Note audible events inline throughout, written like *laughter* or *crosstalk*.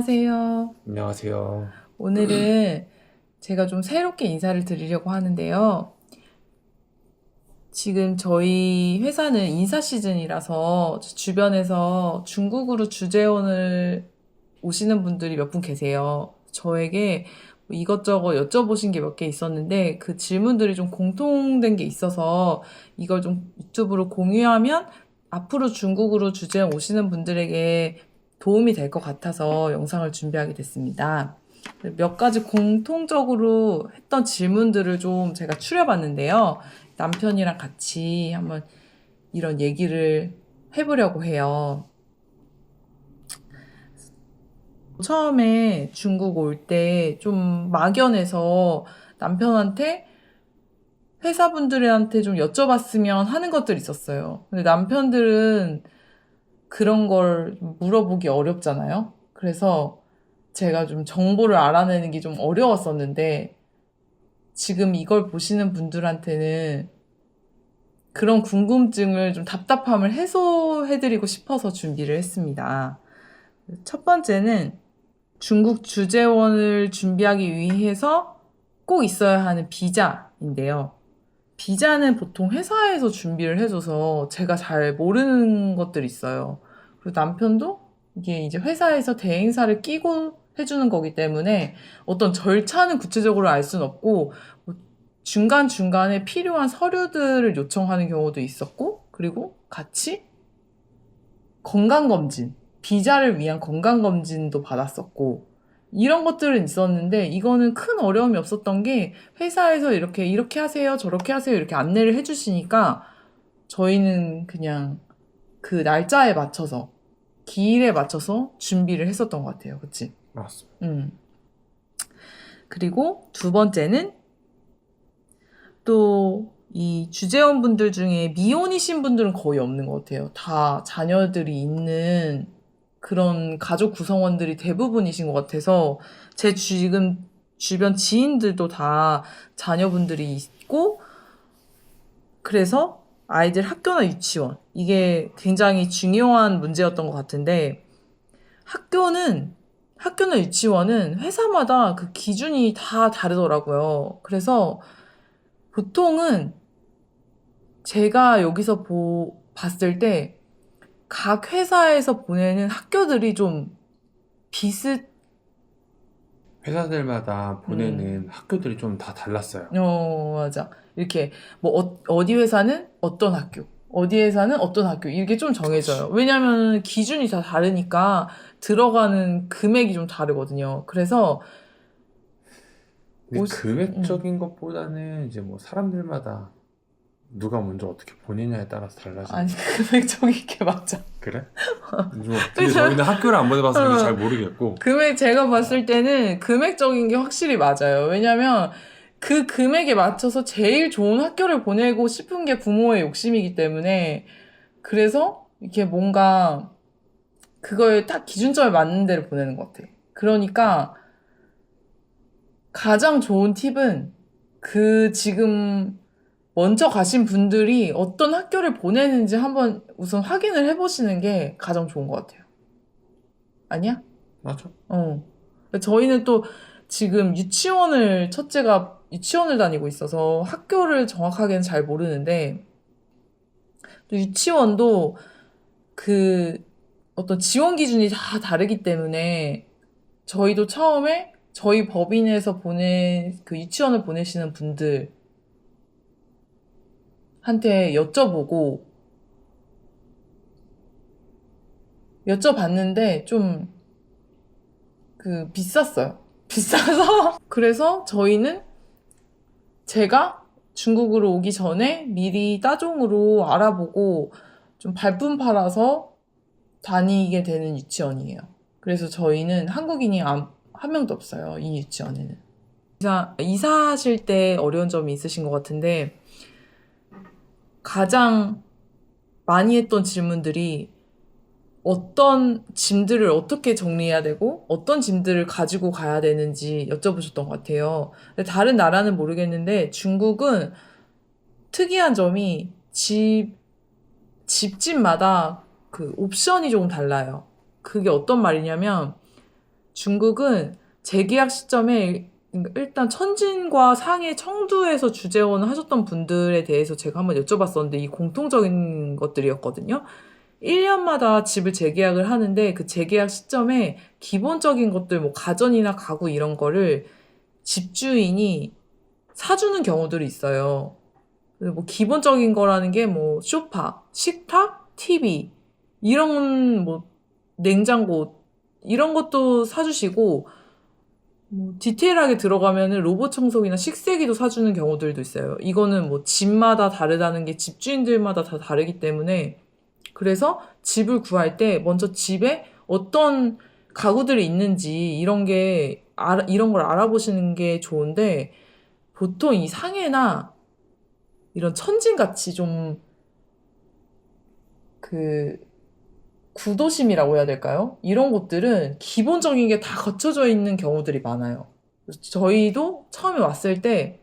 안녕하세요. 안녕하세요. 오늘은 제가 좀 새롭게 인사를 드리려고 하는데요. 지금 저희 회사는 인사 시즌이라서 주변에서 중국으로 주재원을 오시는 분들이 몇 분 계세요. 저에게 뭐 이것저것 여쭤보신 게 몇 개 있었는데 그 질문들이 좀 공통된 게 있어서 이걸 좀 유튜브로 공유하면 앞으로 중국으로 주재원 오시는 분들에게 도움이 될 것 같아서 영상을 준비하게 됐습니다. 몇 가지 공통적으로 했던 질문들을 좀 제가 추려봤는데요. 남편이랑 같이 한번 이런 얘기를 해보려고 해요. 처음에 중국 올 때 좀 막연해서 남편한테 회사분들한테 좀 여쭤봤으면 하는 것들이 있었어요. 근데 남편들은 그런 걸 물어보기 어렵잖아요. 그래서 제가 좀 정보를 알아내는 게 좀 어려웠었는데, 지금 이걸 보시는 분들한테는 그런 궁금증을 좀 답답함을 해소해드리고 싶어서 준비를 했습니다. 첫 번째는 중국 주재원을 준비하기 위해서 꼭 있어야 하는 비자인데요. 비자는 보통 회사에서 준비를 해줘서 제가 잘 모르는 것들이 있어요. 그리고 남편도 이게 이제 회사에서 대행사를 끼고 해주는 거기 때문에 어떤 절차는 구체적으로 알 수는 없고 뭐 중간중간에 필요한 서류들을 요청하는 경우도 있었고 그리고 같이 건강검진, 비자를 위한 건강검진도 받았었고 이런 것들은 있었는데 이거는 큰 어려움이 없었던 게 회사에서 이렇게 이렇게 하세요 저렇게 하세요 이렇게 안내를 해주시니까 저희는 그냥 그 날짜에 맞춰서 기일에 맞춰서 준비를 했었던 것 같아요 그치? 맞습니다. 음. 그리고 두 번째는 또 이 주재원 분들 중에 미혼이신 분들은 거의 없는 것 같아요. 다 자녀들이 있는 그런 가족 구성원들이 대부분이신 것 같아서 제 지금 주변 지인들도 다 자녀분들이 있고 그래서 아이들 학교나 유치원 이게 굉장히 중요한 문제였던 것 같은데 학교는 학교나 유치원은 회사마다 그 기준이 다 다르더라고요. 그래서 보통은 제가 여기서 보, 봤을 때 각 회사에서 보내는 학교들이 좀 비슷, 회사들마다 보내는 음. 학교들이 좀 다 달랐어요. 어, 맞아. 이렇게 뭐 어, 어디 회사는 어떤 학교, 어디 회사는 어떤 학교 이게 좀 정해져요. 왜냐면 기준이 다 다르니까 들어가는 금액이 좀 다르거든요. 그래서 근데 옷- 금액적인 것보다는 이제 뭐 사람들마다 누가 먼저 어떻게 보내냐에 따라서 달라지는 아니 금액적인 게 맞아. 그래? *laughs* 뭐, 근데 저희는 학교를 안 보내봐서 어. 잘 모르겠고 금액 제가 봤을 때는 금액적인 게 확실히 맞아요. 왜냐면 그 금액에 맞춰서 제일 좋은 학교를 보내고 싶은 게 부모의 욕심이기 때문에 그래서 이렇게 뭔가 그거에 딱 기준점에 맞는 데를 보내는 것 같아. 그러니까 가장 좋은 팁은 그 지금 먼저 가신 분들이 어떤 학교를 보내는지 한번 우선 확인을 해보시는 게 가장 좋은 것 같아요. 아니야? 맞아. 어. 저희는 또 지금 유치원을 첫째가 유치원을 다니고 있어서 학교를 정확하게는 잘 모르는데 또 유치원도 그 어떤 지원 기준이 다 다르기 때문에 저희도 처음에 저희 법인에서 보내 그 유치원을 보내시는 분들 한테 여쭤보고 여쭤봤는데 좀 그 비쌌어요. *laughs* 비싸서 그래서 저희는 제가 중국으로 오기 전에 미리 따종으로 알아보고 좀 발품 팔아서 다니게 되는 유치원이에요. 그래서 저희는 한국인이 안- 한 명도 없어요. 이 유치원에는. 이사, 이사하실 때 어려운 점이 있으신 것 같은데 가장 많이 했던 질문들이 어떤 짐들을 어떻게 정리해야 되고 어떤 짐들을 가지고 가야 되는지 여쭤보셨던 것 같아요. 다른 나라는 모르겠는데 중국은 특이한 점이 집 집집마다 그 옵션이 조금 달라요. 그게 어떤 말이냐면 중국은 재계약 시점에 일단 천진과 상해 청두에서 주재원을 하셨던 분들에 대해서 제가 한번 여쭤봤었는데 이 공통적인 것들이었거든요. 1년마다 집을 재계약을 하는데 그 재계약 시점에 기본적인 것들 뭐 가전이나 가구 이런 거를 집주인이 사주는 경우들이 있어요. 뭐 기본적인 거라는 게뭐 소파, 식탁, TV 이런 뭐 냉장고 이런 것도 사주시고 뭐 디테일하게 들어가면은 로봇 청소기나 식세기도 사주는 경우들도 있어요. 이거는 뭐 집마다 다르다는 게 집주인들마다 다 다르기 때문에 그래서 집을 구할 때 먼저 집에 어떤 가구들이 있는지 이런 게 알아, 이런 걸 알아보시는 게 좋은데 보통 이 상해나 이런 천진 같이 좀 그 구도심이라고 해야 될까요? 이런 곳들은 기본적인 게 다 갖춰져 있는 경우들이 많아요. 저희도 처음에 왔을 때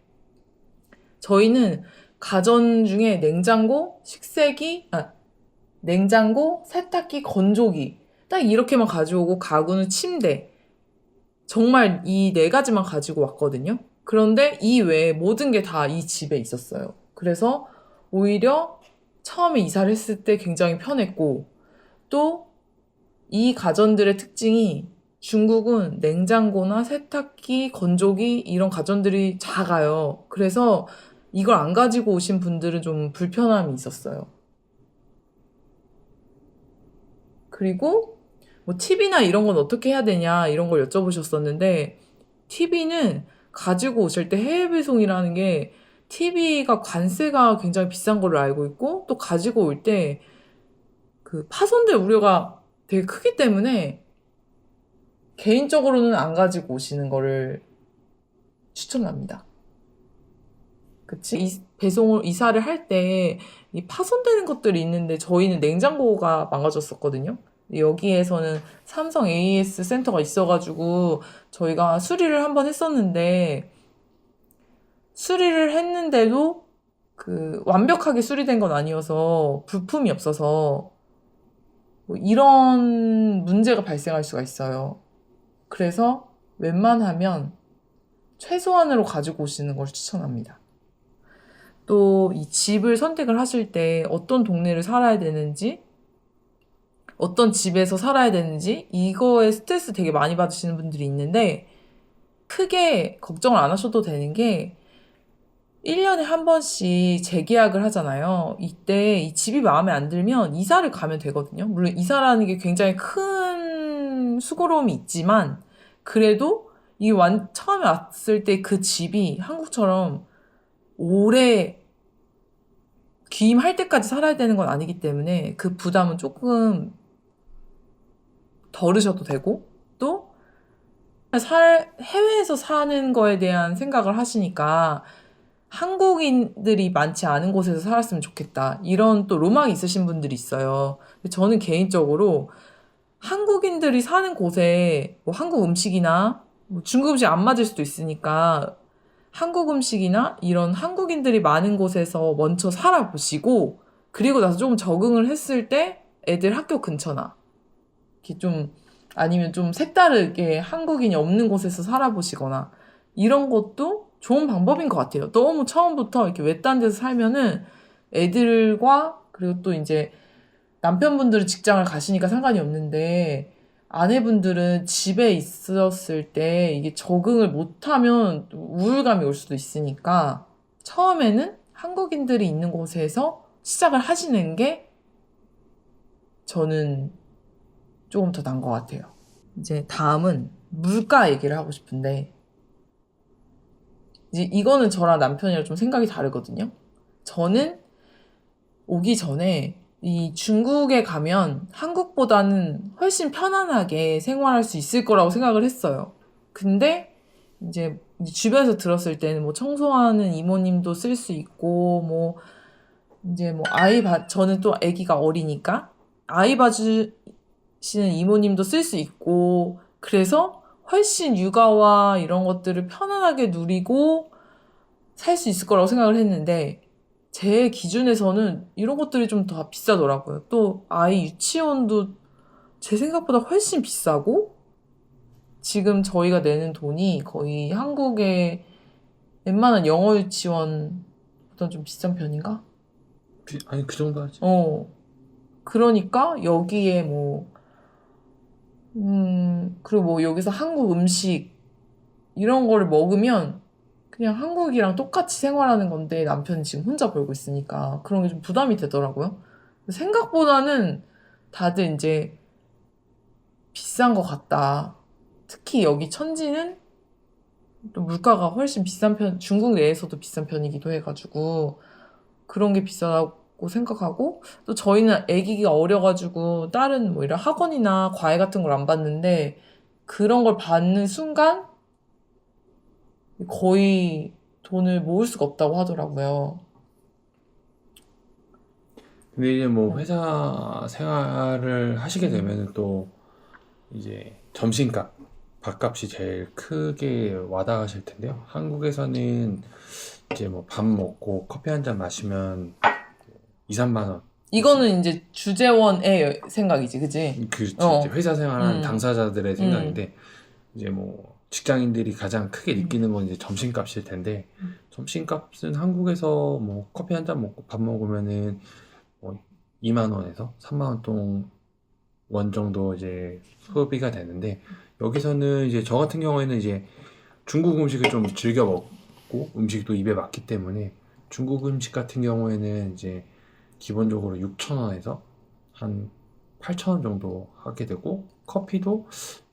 저희는 가전 중에 냉장고, 식세기, 아, 냉장고, 세탁기, 건조기 딱 이렇게만 가져오고 가구는 침대 정말 이 네 가지만 가지고 왔거든요. 그런데 이 외에 모든 게 다 이 집에 있었어요. 그래서 오히려 처음에 이사를 했을 때 굉장히 편했고 또 이 가전들의 특징이 중국은 냉장고나 세탁기, 건조기 이런 가전들이 작아요. 그래서 이걸 안 가지고 오신 분들은 좀 불편함이 있었어요. 그리고 뭐 TV나 이런 건 어떻게 해야 되냐 이런 걸 여쭤보셨었는데 TV는 가지고 오실 때 해외 배송이라는 게 TV가 관세가 굉장히 비싼 걸로 알고 있고 또 가지고 올 때 그 파손될 우려가 되게 크기 때문에 개인적으로는 안 가지고 오시는 거를 추천합니다. 그치? 이 배송을 이사를 할 때 이 파손되는 것들이 있는데 저희는 냉장고가 망가졌었거든요. 여기에서는 삼성 AS 센터가 있어가지고 저희가 수리를 한번 했었는데 수리를 했는데도 그 완벽하게 수리된 건 아니어서 부품이 없어서 뭐 이런 문제가 발생할 수가 있어요. 그래서 웬만하면 최소한으로 가지고 오시는 걸 추천합니다. 또 이 집을 선택을 하실 때 어떤 동네를 살아야 되는지, 어떤 집에서 살아야 되는지, 이거에 스트레스 되게 많이 받으시는 분들이 있는데, 크게 걱정을 안 하셔도 되는 게, 1년에 한 번씩 재계약을 하잖아요. 이때 이 집이 마음에 안 들면 이사를 가면 되거든요. 물론 이사라는 게 굉장히 큰 수고로움이 있지만, 그래도 이 완, 처음에 왔을 때 그 집이 한국처럼 오래 귀임할 때까지 살아야 되는 건 아니기 때문에 그 부담은 조금 덜으셔도 되고, 또, 살, 해외에서 사는 거에 대한 생각을 하시니까 한국인들이 많지 않은 곳에서 살았으면 좋겠다. 이런 또 로망이 있으신 분들이 있어요. 저는 개인적으로 한국인들이 사는 곳에 뭐 한국 음식이나 뭐 중국 음식 안 맞을 수도 있으니까 한국 음식이나 이런 한국인들이 많은 곳에서 먼저 살아보시고 그리고 나서 조금 적응을 했을 때 애들 학교 근처나 이렇게 좀 아니면 좀 색다르게 한국인이 없는 곳에서 살아보시거나 이런 것도 좋은 방법인 것 같아요. 너무 처음부터 이렇게 외딴 데서 살면은 애들과 그리고 또 이제 남편분들은 직장을 가시니까 상관이 없는데 아내분들은 집에 있었을 때 이게 적응을 못하면 우울감이 올 수도 있으니까 처음에는 한국인들이 있는 곳에서 시작을 하시는 게 저는 조금 더 나은 것 같아요. 이제 다음은 물가 얘기를 하고 싶은데 이제 이거는 저랑 남편이랑 좀 생각이 다르거든요. 저는 오기 전에 이 중국에 가면 한국보다는 훨씬 편안하게 생활할 수 있을 거라고 생각을 했어요. 근데 이제 주변에서 들었을 때는 뭐 청소하는 이모님도 쓸 수 있고 뭐 이제 뭐 아이 봐 저는 또 아기가 어리니까 아이 봐주시는 이모님도 쓸 수 있고 그래서 훨씬 육아와 이런 것들을 편안하게 누리고 살 수 있을 거라고 생각을 했는데 제 기준에서는 이런 것들이 좀 더 비싸더라고요. 또 아이 유치원도 제 생각보다 훨씬 비싸고 지금 저희가 내는 돈이 거의 한국의 웬만한 영어 유치원보다 좀 비싼 편인가? 비- 아니 그 정도 하지. 어. 그러니까 여기에 뭐, 음, 그리고 뭐 여기서 한국 음식 이런 거를 먹으면 그냥 한국이랑 똑같이 생활하는 건데 남편이 지금 혼자 벌고 있으니까 그런 게 좀 부담이 되더라고요. 생각보다는 다들 이제 비싼 것 같다. 특히 여기 천지는 또 물가가 훨씬 비싼 편, 중국 내에서도 비싼 편이기도 해가지고 그런 게 비싸다고 생각하고 또 저희는 아기가 어려가지고 다른 뭐 이런 학원이나 과외 같은 걸안 받는데 그런 걸 받는 순간 거의 돈을 모을 수가 없다고 하더라고요. 근데 이제 네. 뭐 회사 생활을 하시게 되면은 또 이제 점심값, 밥값이 제일 크게 와닿으실 텐데요. 한국에서는 이제 뭐 밥 먹고 커피 한 잔 마시면 2, 3만 원. 이거는 이제 주재원의 생각이지, 그지? 그 어. 회사 생활하는 음. 당사자들의 생각인데 이제 뭐 직장인들이 가장 크게 음. 느끼는 건 이제 점심값일 텐데 음. 점심값은 한국에서 뭐 커피 한 잔 먹고 밥 먹으면은 뭐 2만 원에서 3만 원동 원 정도 이제 소비가 되는데 여기서는 이제 저 같은 경우에는 이제 중국 음식을 좀 즐겨 먹고 음식도 입에 맞기 때문에 중국 음식 같은 경우에는 이제 기본적으로 6천 원에서 한 8천 원 정도 하게 되고 커피도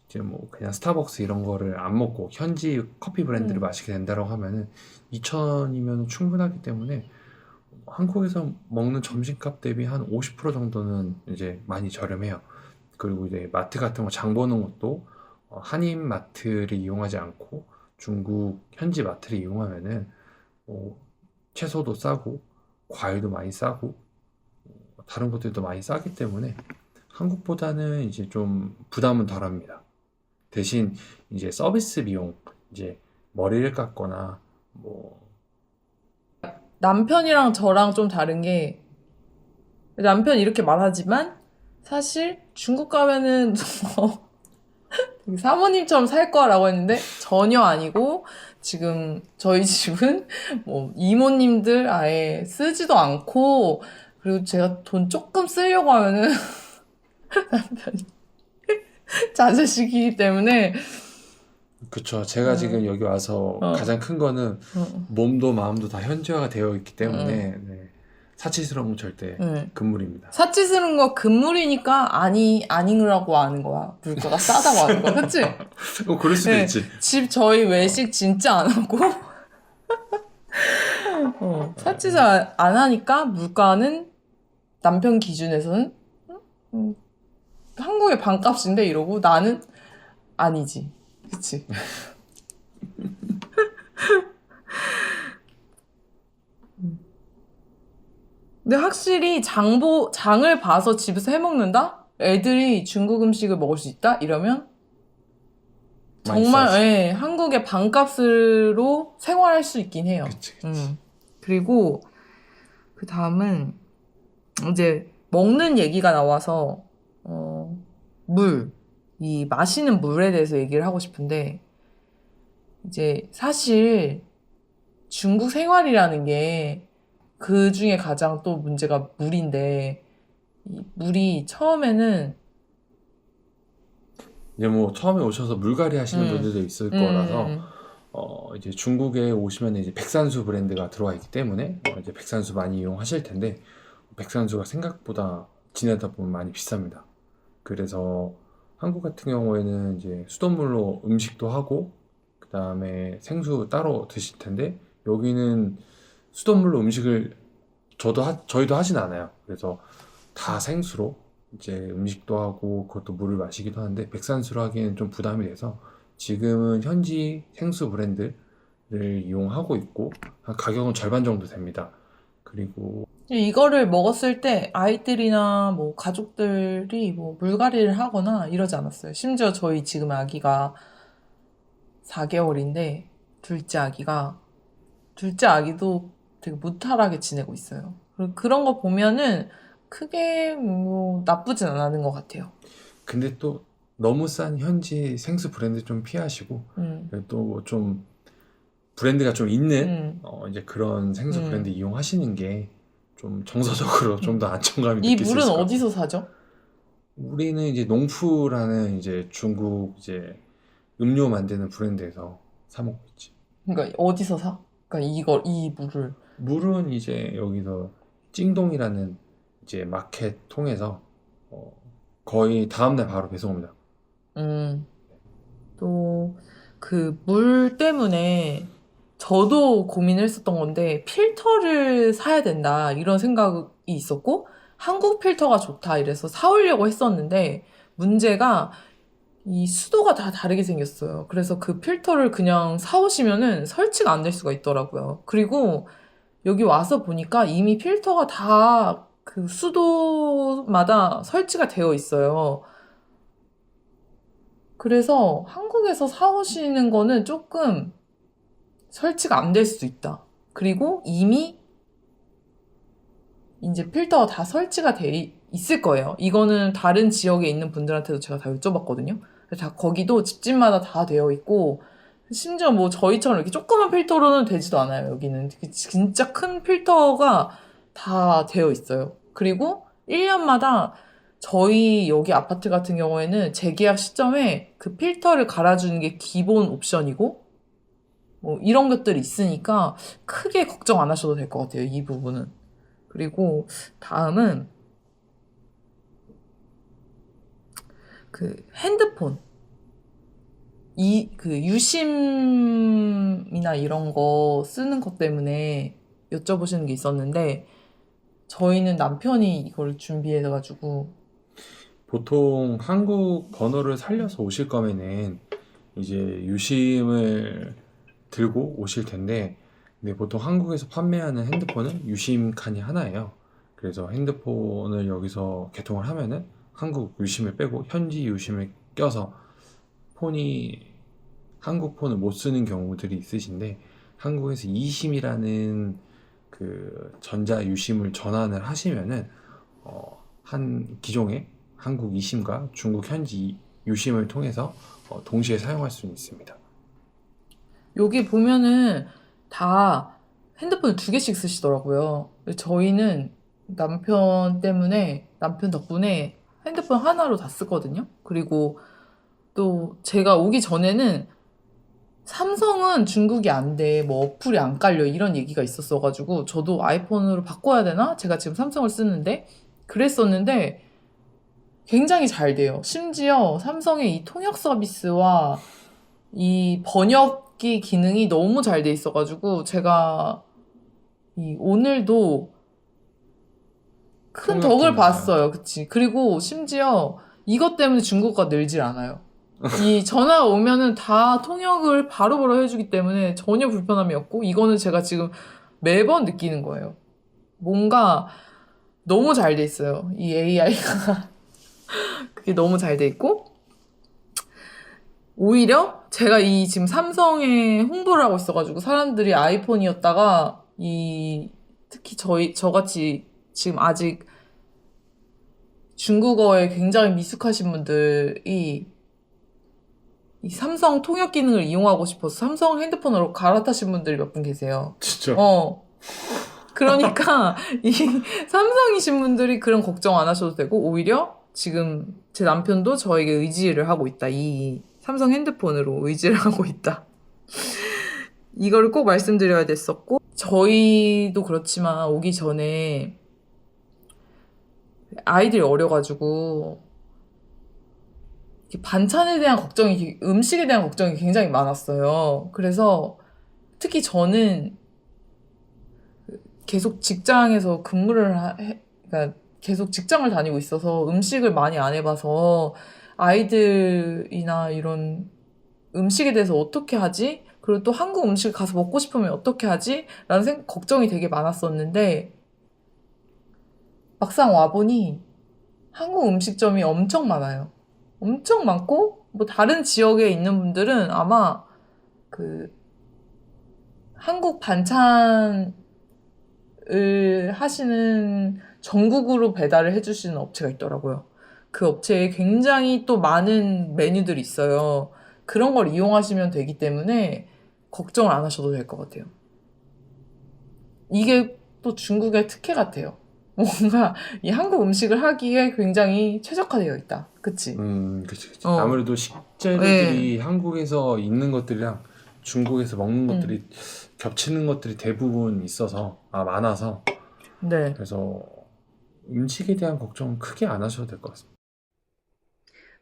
이제 뭐 그냥 스타벅스 이런 거를 안 먹고 현지 커피 브랜드를 음. 마시게 된다고 하면은 2천이면 충분하기 때문에 한국에서 먹는 점심값 대비 한 50% 정도는 이제 많이 저렴해요. 그리고 이제 마트 같은 거 장 보는 것도 어, 한인 마트를 이용하지 않고 중국 현지 마트를 이용하면은 뭐 채소도 싸고 과일도 많이 싸고 어, 다른 것들도 많이 싸기 때문에 한국보다는 이제 좀 부담은 덜합니다. 대신 이제 서비스 비용 이제 머리를 깎거나 뭐 남편이랑 저랑 좀 다른 게 남편 이렇게 말하지만 사실 중국 가면은 뭐 *laughs* 사모님처럼 살 거라고 했는데 전혀 아니고 지금 저희 집은 뭐 이모님들 아예 쓰지도 않고 그리고 제가 돈 조금 쓰려고 하면은 남편이 *laughs* 자제시키기 때문에 그쵸. 제가 음. 지금 여기 와서 어. 가장 큰 거는 어, 몸도 마음도 다 현지화가 되어 있기 때문에 네. 사치스러운 건 절대 네. 금물입니다. 사치 쓰는 거 금물이니까 아니 아니라고 하는 거야. 물가가 싸다고 하는 거야. 그치? *laughs* 어, 그럴 수도 네. 있지. 집 저희 외식 진짜 안 하고 *laughs* 어, 사치사 안 하니까 물가는 남편 기준에서는 음, 한국의 반값인데 이러고 나는 아니지. 그치? 음. *laughs* 근데 확실히 장보, 장을 봐서 집에서 해 먹는다? 애들이 중국 음식을 먹을 수 있다? 이러면 정말. 예, 한국의 반값으로 생활할 수 있긴 해요. 그치, 그치. 음. 그리고 그 다음은 이제 먹는 얘기가 나와서 어, 물, 이 마시는 물에 대해서 얘기를 하고 싶은데 이제 사실 중국 생활이라는 게 그 중에 가장 또 문제가 물인데 이 물이 처음에는 이제 뭐 처음에 오셔서 물갈이 하시는 음. 분들도 있을 음, 거라서 음, 어 이제 중국에 오시면 이제 백산수 브랜드가 들어와 있기 때문에 어, 이제 백산수 많이 이용하실 텐데 백산수가 생각보다 지내다 보면 많이 비쌉니다. 그래서 한국 같은 경우에는 이제 수돗물로 음식도 하고 그 다음에 생수 따로 드실 텐데 여기는 수돗물로 음식을 저도 하, 저희도 하진 않아요. 그래서 다 생수로 이제 음식도 하고 그것도 물을 마시기도 하는데 백산수로 하기에는 좀 부담이 돼서 지금은 현지 생수 브랜드를 이용하고 있고 한 가격은 절반 정도 됩니다. 그리고 이거를 먹었을 때 아이들이나 뭐 가족들이 뭐 물갈이를 하거나 이러지 않았어요. 심지어 저희 지금 아기가 4개월인데 둘째 아기가 둘째 아기도 되게 무탈하게 지내고 있어요. 그런 거 보면은 크게 뭐 나쁘진 않은 것 같아요. 근데 또 너무 싼 현지 생수 브랜드 좀 피하시고 음. 또좀 브랜드가 좀 있는 음. 어, 이제 그런 생수 음. 브랜드 이용하시는 게 좀 정서적으로 좀 더 안정감이 이 느낄 수 물은 있을 것 같아요. 어디서 사죠? 우리는 이제 농푸라는 이제 중국 이제 음료 만드는 브랜드에서 사 먹고 있지. 그러니까 어디서 사? 그러니까 이걸 이 물을 물은 이제 여기서 찡동이라는 이제 마켓 통해서 어, 거의 다음날 바로 배송합니다. 음. 또 그 물 때문에 저도 고민을 했었던 건데 필터를 사야 된다 이런 생각이 있었고 한국 필터가 좋다 이래서 사오려고 했었는데 문제가 이 수도가 다 다르게 생겼어요. 그래서 그 필터를 그냥 사오시면은 설치가 안 될 수가 있더라고요. 그리고 여기 와서 보니까 이미 필터가 다 그 수도마다 설치가 되어 있어요. 그래서 한국에서 사오시는 거는 조금 설치가 안 될 수도 있다. 그리고 이미 이제 필터가 다 설치가 돼 있을 거예요. 이거는 다른 지역에 있는 분들한테도 제가 다 여쭤봤거든요. 다 거기도 집집마다 다 되어 있고 심지어 뭐 저희처럼 이렇게 조그만 필터로는 되지도 않아요. 여기는 진짜 큰 필터가 다 되어 있어요. 그리고 1년마다 저희 여기 아파트 같은 경우에는 재계약 시점에 그 필터를 갈아주는 게 기본 옵션이고 뭐 이런 것들이 있으니까 크게 걱정 안 하셔도 될 것 같아요. 이 부분은. 그리고 다음은 그 핸드폰 이 그 유심이나 이런 거 쓰는 것 때문에 여쭤보시는 게 있었는데 저희는 남편이 이걸 준비해 가지고 보통 한국 번호를 살려서 오실 거면은 이제 유심을 들고 오실 텐데 근데 보통 한국에서 판매하는 핸드폰은 유심 칸이 하나예요. 그래서 핸드폰을 여기서 개통을 하면은 한국 유심을 빼고 현지 유심을 껴서 폰이 한국 폰을 못 쓰는 경우들이 있으신데 한국에서 이심이라는 그 전자 유심을 전환을 하시면은 어, 한 기종의 한국 이심과 중국 현지 유심을 통해서 어, 동시에 사용할 수 있습니다. 여기 보면은 다 핸드폰을 두 개씩 쓰시더라고요. 저희는 남편 때문에, 남편 덕분에 핸드폰 하나로 다 쓰거든요. 그리고 또 제가 오기 전에는 삼성은 중국이 안 돼, 뭐 어플이 안 깔려 이런 얘기가 있었어가지고 저도 아이폰으로 바꿔야 되나? 제가 지금 삼성을 쓰는데 그랬었는데 굉장히 잘 돼요. 심지어 삼성의 이 통역 서비스와 이 번역 기 기능이 너무 잘 돼 있어가지고 제가 이 오늘도 큰 덕을. 봤어요. 그치. 그리고 심지어 이것 때문에 중국어가 늘질 않아요. 이 전화가 오면은 다 통역을 바로 바로 해주기 때문에 전혀 불편함이 없고 이거는 제가 지금 매번 느끼는 거예요. 뭔가 너무 잘 돼 있어요. 이 AI가. *laughs* 그게 너무 잘 돼 있고 오히려 제가 이 지금 삼성에 홍보를 하고 있어가지고 사람들이 아이폰이었다가 이 특히 저희 저같이 지금 아직 중국어에 굉장히 미숙하신 분들이 이 삼성 통역 기능을 이용하고 싶어서 삼성 핸드폰으로 갈아타신 분들이 몇 분 계세요. 진짜 어. 그러니까 *laughs* 이 삼성이신 분들이 그런 걱정 안 하셔도 되고 오히려 지금 제 남편도 저에게 의지를 하고 있다. 이 삼성 핸드폰으로 의지를 *laughs* 하고 있다. 이거를 꼭 말씀드려야 됐었고 저희도 그렇지만 오기 전에 아이들이 어려가지고 반찬에 대한 걱정이 음식에 대한 걱정이 굉장히 많았어요. 그래서 특히 저는 계속 직장에서 근무를 하, 해, 그러니까 계속 직장을 다니고 있어서 음식을 많이 안 해봐서 아이들이나 이런 음식에 대해서 어떻게 하지? 그리고 또 한국 음식 가서 먹고 싶으면 어떻게 하지? 라는 생, 걱정이 되게 많았었는데 막상 와보니 한국 음식점이 엄청 많아요. 엄청 많고 뭐 다른 지역에 있는 분들은 아마 그 한국 반찬 을 하시는 전국으로 배달을 해주시는 업체가 있더라고요. 그 업체에 굉장히 또 많은 메뉴들이 있어요. 그런 걸 이용하시면 되기 때문에 걱정을 안 하셔도 될 것 같아요. 이게 또 중국의 특혜 같아요. *laughs* 뭔가 이 한국 음식을 하기에 굉장히 최적화되어 있다. 그치? 음, 그치, 그치. 어. 아무래도 식재료들이 한국에서 있는 것들이랑 중국에서 먹는 음. 것들이 겹치는 것들이 대부분 있어서, 아, 많아서. 네. 그래서 음식에 대한 걱정은 크게 안 하셔도 될 것 같습니다.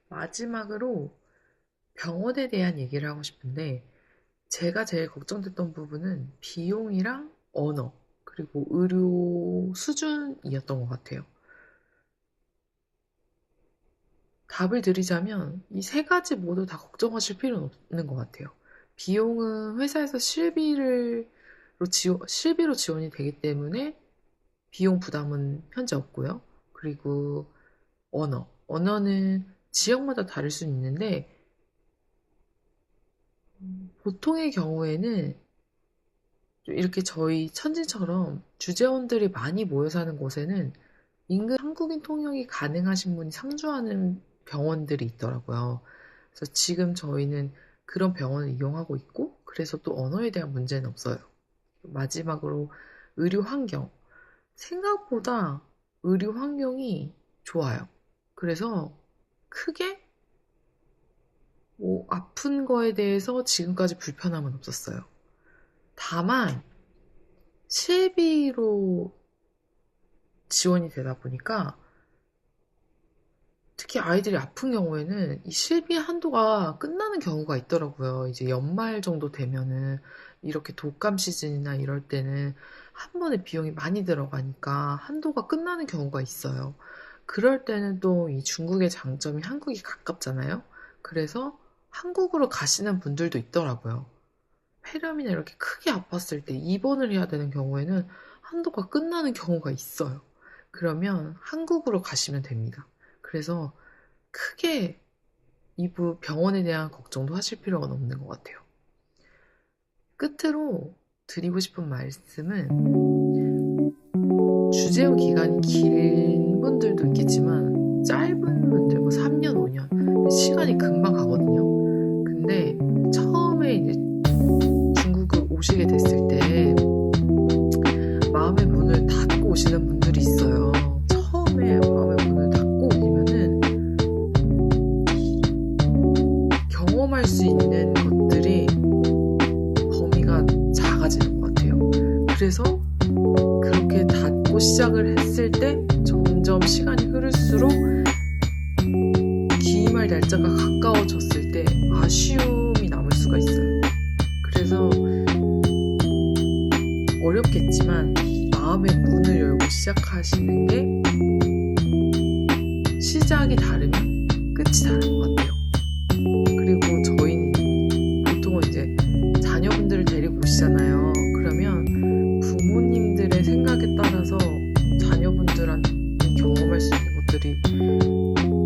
마지막으로 병원에 대한 얘기를 하고 싶은데, 제가 제일 걱정됐던 부분은 비용이랑 언어, 그리고 의료 수준이었던 것 같아요. 답을 드리자면, 이 세 가지 모두 다 걱정하실 필요는 없는 것 같아요. 비용은 회사에서 실비를, 로 지원, 실비로 지원이 되기 때문에 비용 부담은 현재 없고요. 그리고 언어. 언어는 지역마다 다를 수는 있는데, 음, 보통의 경우에는 좀 이렇게 저희 천지처럼 주재원들이 많이 모여 사는 곳에는 인근 한국인 통역이 가능하신 분이 상주하는 병원들이 있더라고요. 그래서 지금 저희는 그런 병원을 이용하고 있고, 그래서 또 언어에 대한 문제는 없어요. 마지막으로 의료 환경. 생각보다 의료 환경이 좋아요. 그래서 크게 뭐 아픈 거에 대해서 지금까지 불편함은 없었어요. 다만 실비로 지원이 되다 보니까 특히 아이들이 아픈 경우에는 이 실비 한도가 끝나는 경우가 있더라고요. 이제 연말 정도 되면은 이렇게 독감 시즌이나 이럴 때는 한 번에 비용이 많이 들어가니까 한도가 끝나는 경우가 있어요. 그럴 때는 또 이 중국의 장점이 한국이 가깝잖아요. 그래서 한국으로 가시는 분들도 있더라고요. 폐렴이나 이렇게 크게 아팠을 때 입원을 해야 되는 경우에는 한도가 끝나는 경우가 있어요. 그러면 한국으로 가시면 됩니다. 그래서 크게 이부 병원에 대한 걱정도 하실 필요가 없는 것 같아요. 끝으로 드리고 싶은 말씀은 주 재원 기간이 긴 분들도 있겠지만 짧은 분들 뭐 3년, 5년 시간이 금방 가거든요. 근데 처음에 이제 중국을 오시게 됐을 때 마음의 문을 닫고 오시는 분들 수있